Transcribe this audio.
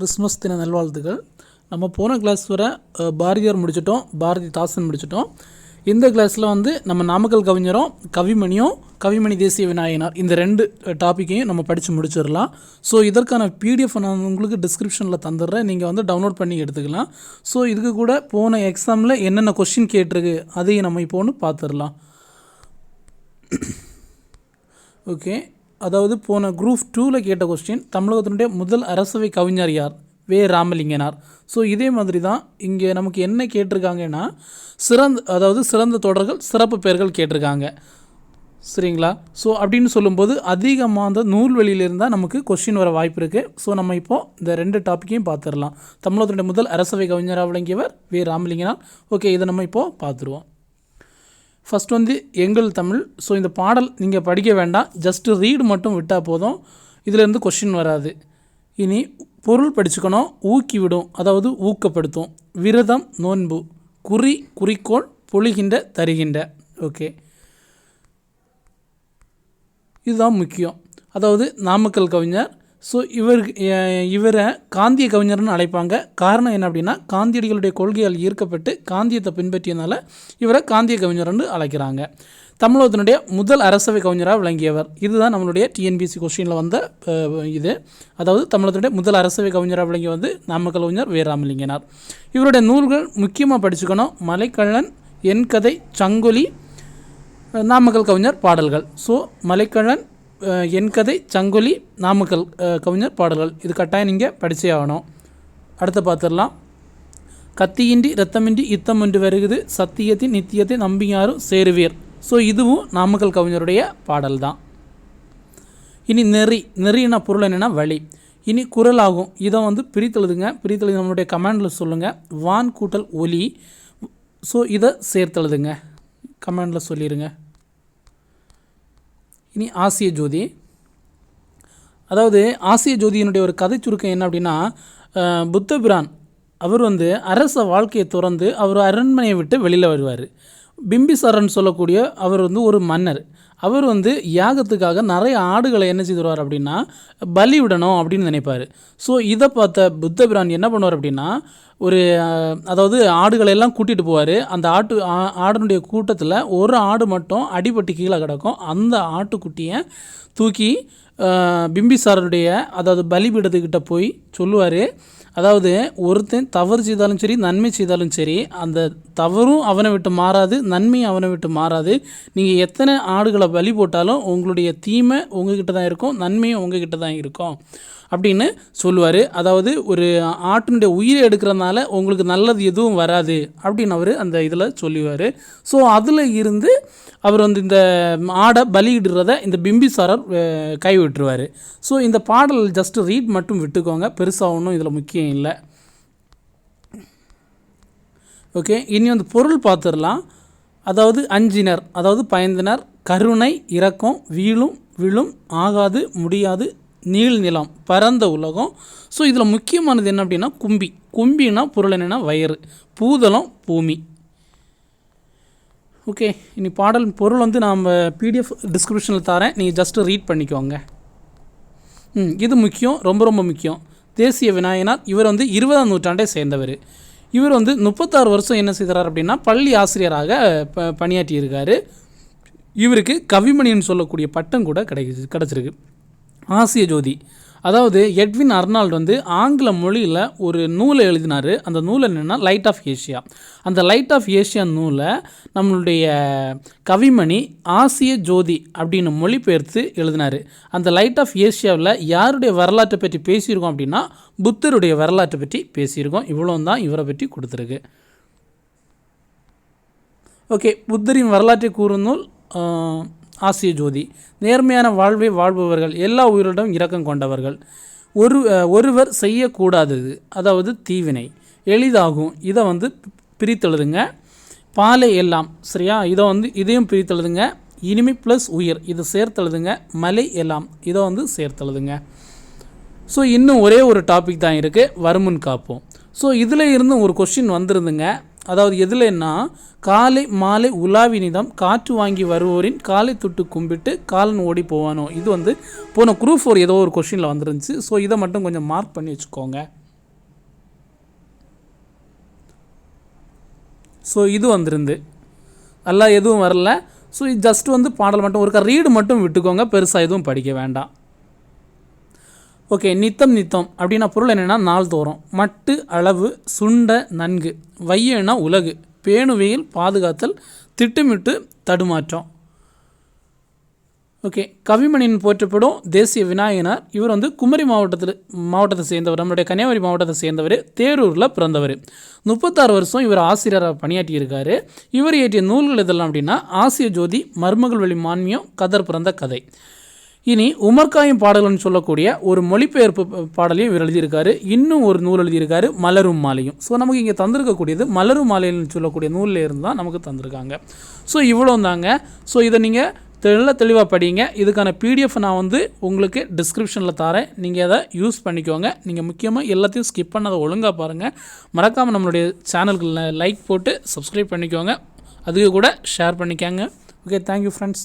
Christmas தின நல்வாழ்த்துக்கள். நம்ம போன கிளாஸ் வர பாரதியார் முடிச்சிட்டோம். பாரதி தாசன் முடிச்சிட்டோம். இந்த கிளாஸில் வந்து நம்ம நாமக்கல் கவிஞரும் கவிமணியும் கவிமணி தேசிய விநாயகனார் இந்த ரெண்டு டாப்பிக்கையும் நம்ம படித்து முடிச்சிடலாம். ஸோ இதற்கான பிடிஎஃப் நான் உங்களுக்கு டிஸ்கிரிப்ஷனில் தந்துடுறேன். நீங்கள் வந்து டவுன்லோட் பண்ணி எடுத்துக்கலாம். ஸோ இதுக்கு கூட போன எக்ஸாமில் என்னென்ன கொஷின் கேட்டிருக்கு அதையும் நம்ம இப்போ ஒன்று பார்த்துடலாம் ஓகே அதாவது போன குரூப் டூவில் கேட்ட கொஸ்டின் தமிழகத்தினுடைய முதல் அரசவை கவிஞர் யார்? வே. ராமலிங்கனார். ஸோ இதே மாதிரி தான் இங்கே நமக்கு என்ன கேட்டிருக்காங்கன்னா சிறந்த அதாவது சிறந்த தொடர்கள் சிறப்பு பெயர்கள் கேட்டிருக்காங்க. சரிங்களா? ஸோ அப்படின்னு சொல்லும்போது அதிகமாக அந்த நூல்வெளியில நமக்கு கொஸ்டின் வர வாய்ப்பு இருக்குது ஸோ நம்ம இப்போது இந்த ரெண்டு டாப்பிக்கையும் பார்த்துடலாம். தமிழகத்தினுடைய முதல் அரசவை கவிஞராக விளங்கியவர்? வே. ராமலிங்கனார். ஓகே இதை நம்ம இப்போது பார்த்துருவோம். ஃபஸ்ட் வந்து எங்கள் தமிழ். ஸோ இந்த பாடல் நீங்கள் படிக்க வேண்டாம். ஜஸ்ட்டு ரீடு மட்டும் விட்டால் போதும். இதிலேருந்து கொஷின் வராது. இனி பொருள் படிச்சுக்கணும். ஊக்கிவிடும் அதாவது ஊக்கப்படுத்தும். விரதம் நோன்பு. குறி குறிக்கோள் பொழிகின்ற தருகின்ற. ஓகே இதுதான் முக்கியம். அதாவது நாமக்கல் கவிஞர் ஸோ இவருக்கு இவரை காந்திய கவிஞர்னு அழைப்பாங்க. காரணம் என்ன அப்படின்னா காந்தியடிகளுடைய கொள்கையால் ஈர்க்கப்பட்டு காந்தியத்தை பின்பற்றியனால இவரை காந்திய கவிஞர்னு அழைக்கிறாங்க. தமிழகத்தினுடைய முதல் அரசவை கவிஞராக விளங்கியவர். இதுதான் நம்மளுடைய டிஎன்பிசி கொஸ்டினில் வந்த இது. அதாவது தமிழகத்தினுடைய முதல் அரசவை கவிஞராக விளங்கிய வந்து நாமக்கல் கவிஞர் வீராமலிங்கனார் இவருடைய நூல்கள் முக்கியமாக படிச்சுக்கணும். மலைக்கள்ளன் என் கதை சங்கொலி நாமக்கல் கவிஞர் பாடல்கள். ஸோ மலைக்கழன் என் கதை சங்கொலி நாமக்கல் கவிஞர் பாடல்கள். இது கட்டாயம் நீங்கள் படித்தே ஆகணும். அடுத்து பார்த்துடலாம். கத்தியின்றி ரத்தமின்றி யுத்தம் என்று வருகுது சத்தியத்தின் நித்தியத்தை நம்பியாரும் சேருவீர். ஸோ இதுவும் நாமக்கல் கவிஞருடைய பாடல் தான். இனி நெறி. நெறின பொருள் என்னென்னா வழி. இனி குரலாகும். இதை வந்து பிரித்தெழுதுங்க. பிரித்தெழுது நம்மளுடைய கமாண்டில் சொல்லுங்கள் வான் கூட்டல் ஒலி. ஸோ இதை சேர்த்தெழுதுங்க. கமாண்டில் சொல்லிடுங்க இனி ஆசிய ஜோதி. அதாவது ஆசிய ஜோதியினுடைய ஒரு கதை சுருக்கம் என்ன அப்படின்னா புத்த புத்தபிரான் அவர் வந்து அரச வாழ்க்கையை துறந்து அவர் அரண்மனையை விட்டு வெளியில் வருவார். பிம்பிசாரன் சொல்லக்கூடிய அவர் வந்து ஒரு மன்னர். அவர் வந்து யாகத்துக்காக நிறைய ஆடுகளை என்ன செய்துருவார் அப்படின்னா பலி விடணும் அப்படின்னு நினைப்பார். ஸோ இதை பார்த்த புத்தபிரான் என்ன பண்ணுவார் அப்படின்னா ஒரு அதாவது ஆடுகளை எல்லாம் கூட்டிகிட்டு போவார். அந்த ஆட்டு ஆடனுடைய கூட்டத்தில் ஒரு ஆடு மட்டும் அடிபட்டு கீழே கிடக்கும். அந்த ஆட்டுக்குட்டியை தூக்கி பிம்பிசாரனுடைய பிம்பிசாரருடைய அதாவது பலிபீடத்துக்கிட்ட போய் சொல்லுவார் அதாவது ஒருத்தன் தவறு செய்தாலும் சரி நன்மை செய்தாலும் சரி அந்த தவறும் அவனை விட்டு மாறாது நன்மையும் அவனை விட்டு மாறாது. நீங்கள் எத்தனை ஆடுகளை பலி போட்டாலும் உங்களுடைய தீமை உங்ககிட்ட தான் இருக்கும் நன்மையும் உங்ககிட்ட தான் இருக்கும். அப்படின்னு சொல்லுவார். அதாவது ஒரு ஆட்டினுடைய உயிரை எடுக்கிறதுனால உங்களுக்கு நல்லது எதுவும் வராது அப்படின்னு அவர் அந்த இதில் சொல்லுவார். ஸோ அதில் இருந்து அவர் வந்து இந்த ஆடை பலியிடுறத இந்த பிம்பிசாரர் கைவிட்டுருவார். ஸோ இந்த பாடல் ஜஸ்ட் ரீட் மட்டும் விட்டுக்கோங்க. பெருசாக ஒன்றும் இதில் முக்கியம் இல்லை. ஓகே இனி வந்து பொருள் பார்த்துடலாம் அதாவது அஞ்சினர் அதாவது பயந்தினர். கருணை இரக்கம் வீழும் விழும் ஆகாது முடியாது நீள் நிலம் பரந்த உலகம். ஸோ இதில் முக்கியமானது என்ன அப்படின்னா கும்பி. கும்பினா பொருள் என்னென்னா வயிறு. பூதளம் பூமி. ஓகே இனி பாடல் பொருள் வந்து நாம் பிடிஎஃப் டிஸ்கிரிப்ஷனில் தரேன் நீங்கள் ஜஸ்ட்டு ரீட் பண்ணிக்கோங்க. ம் இது முக்கியம் ரொம்ப ரொம்ப முக்கியம். தேசிய விநாயகனார் இவர் வந்து இருபதாம் நூற்றாண்டை சேர்ந்தவர். இவர் வந்து முப்பத்தாறு வருஷம் என்ன செய்கிறார் அப்படின்னா பள்ளி ஆசிரியராக ப பணியாற்றியிருக்காரு. இவருக்கு கவிமணின்னு சொல்லக்கூடிய பட்டம் கூட கிடைக்கிது கிடச்சிருக்கு. ஆசிய ஜோதி. அதாவது எட்வின் அர்னால்டு வந்து ஆங்கில மொழியில் ஒரு நூலை எழுதினார். அந்த நூல் என்னென்னா லைட் ஆஃப் ஏஷியா அந்த லைட் ஆஃப் ஏஷியா நூலை நம்மளுடைய கவிமணி ஆசிய ஜோதி அப்படின்னு மொழிபெயர்த்து எழுதினார். அந்த லைட் ஆஃப் ஏஷியாவில் யாருடைய வரலாற்றை பற்றி பேசியிருக்கோம் அப்படின்னா புத்தருடைய வரலாற்றை பற்றி பேசியிருக்கோம். இவ்வளோ தான் இவரை பற்றி கொடுத்துருக்கு. ஓகே புத்தரின் வரலாற்றை கூறும் நூல் ஆசிய ஜோதி. நேர்மையான வாழ்வை வாழ்பவர்கள் எல்லா உயிரிடம் இரக்கம் கொண்டவர்கள். ஒரு ஒருவர் செய்யக்கூடாதது அதாவது தீவினை. எளிதாகும். இதை வந்து பிரித்தெழுதுங்க. பாலை எல்லாம் சரியா? இதை வந்து இதையும் பிரித்தெழுதுங்க. இனிமை ப்ளஸ் உயிர். இதை சேர்த்தெழுதுங்க. மலை எல்லாம் இதை வந்து சேர்த்தெழுதுங்க. ஸோ இன்னும் ஒரே ஒரு டாபிக் தான் இருக்குது வருமுன் காப்போம். ஸோ இதில் இருந்து ஒரு கொஷின் வந்திருந்துங்க. அதாவது எதுலன்னா காலை மாலை உலாவினிதம் காற்று வாங்கி வருவோரின் காலை தொட்டு கும்பிட்டு காலன் ஓடி போவானோ? இது வந்து போன குரூப் ஃபோர் ஏதோ ஒரு கொஷினில் வந்துருந்துச்சு. ஸோ இதை மட்டும் கொஞ்சம் மார்க் பண்ணி வச்சுக்கோங்க. ஸோ இது வந்திருந்து. எல்லாம் எதுவும் வரல. ஸோ இது ஜஸ்ட் வந்து பாடல் மட்டும் ஒருக்கா ரீடு மட்டும் விட்டுக்கோங்க. பெருசாக எதுவும் படிக்க வேண்டாம். ஓகே நித்தம் நித்தம் அப்படின்னா பொருள் என்னென்னா நாள்தோறும். மட்டு அளவு சுண்ட நன்கு. வையனா உலகு. பேணுவையில் பாதுகாத்தல் திட்டமிட்டு தடுமாற்றம். ஓகே கவிமணியின் போற்றப்படும் தேசிய விநாயகனார். இவர் வந்து குமரி மாவட்டத்தில் மாவட்டத்தை சேர்ந்தவர். நம்மளுடைய கன்னியாகுமரி மாவட்டத்தை சேர்ந்தவர். தேரூரில் பிறந்தவர். முப்பத்தாறு வருஷம் இவர் ஆசிரியராக பணியாற்றியிருக்காரு. இவர் இயற்றிய நூல்கள் இதெல்லாம் அப்படின்னா ஆசிய ஜோதி மருமகள் வழி மான்மியம் கதர் பிறந்த கதை. இனி உமர்காயும் பாடல்கள்னு சொல்லக்கூடிய ஒரு மொழிபெயர்ப்பு பாடலையும் இவர் எழுதியிருக்காரு. இன்னும் ஒரு நூல் எழுதியிருக்காரு மலரும் மாலையும். ஸோ நமக்கு இங்கே தந்திருக்கக்கூடியது மலரும் மாலைன்னு சொல்லக்கூடிய நூலில் இருந்து தான் நமக்கு தந்திருக்காங்க. ஸோ இவ்வளோ தாங்க. ஸோ இதை நீங்கள் தெள்ள தெளிவாக படிங்க. இதுக்கான பிடிஎஃப் நான் வந்து உங்களுக்கு டிஸ்கிரிப்ஷனில் தரேன். நீங்கள் அதை யூஸ் பண்ணிக்கோங்க. நீங்கள் முக்கியமாக எல்லாத்தையும் ஸ்கிப் பண்ணதை ஒழுங்காக பாருங்கள் மறக்காமல் நம்மளுடைய சேனலுக்கு லைக் போட்டு சப்ஸ்கிரைப் பண்ணிக்கோங்க. அதுக்கு கூட ஷேர் பண்ணிக்கோங்க. Okay thank you friends